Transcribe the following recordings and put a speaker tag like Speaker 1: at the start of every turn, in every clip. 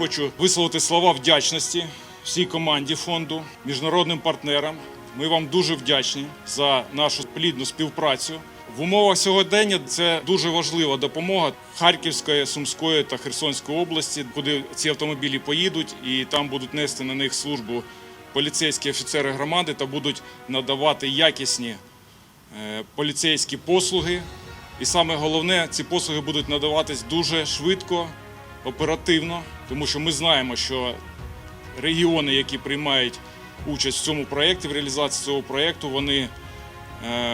Speaker 1: Хочу висловити слова вдячності всій команді фонду, міжнародним партнерам. Ми вам дуже вдячні за нашу плідну співпрацю. В умовах сьогодення це дуже важлива допомога Харківської, Сумської та Херсонської області, куди ці автомобілі поїдуть, і там будуть нести на них службу поліцейські офіцери громади та будуть надавати якісні е, поліцейські послуги. І саме головне, ці послуги будуть надаватись дуже швидко, оперативно, тому що ми знаємо, що регіони, які приймають участь в цьому проєкті, в реалізації цього проєкту, вони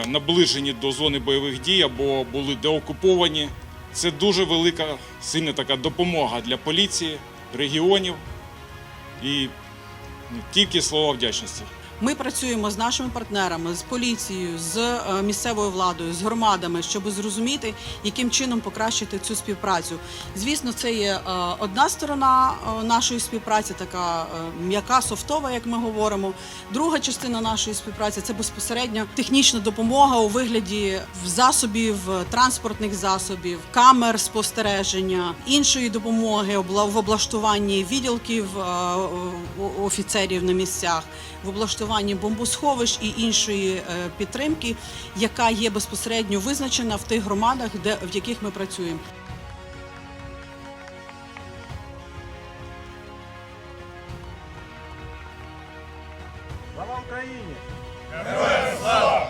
Speaker 1: наближені до зони бойових дій або були деокуповані. Це дуже велика, сильна така допомога для поліції, регіонів і ну, тільки слова вдячності.
Speaker 2: Ми працюємо з нашими партнерами, з поліцією, з е, місцевою владою, з громадами, щоб зрозуміти, яким чином покращити цю співпрацю. Звісно, це є е, одна сторона е, нашої співпраці, така м'яка, софтова, як ми говоримо. Друга частина нашої співпраці це безпосередньо технічна допомога у вигляді засобів, транспортних засобів, камер спостереження, іншої допомоги в облаштуванні відділків офіцерів на місцях, в облаштуванні облаштуванні бомбосховищ і іншої е, підтримки, яка є безпосередньо визначена в тих громадах, де в яких ми працюємо. Слава Україні! Героям слава!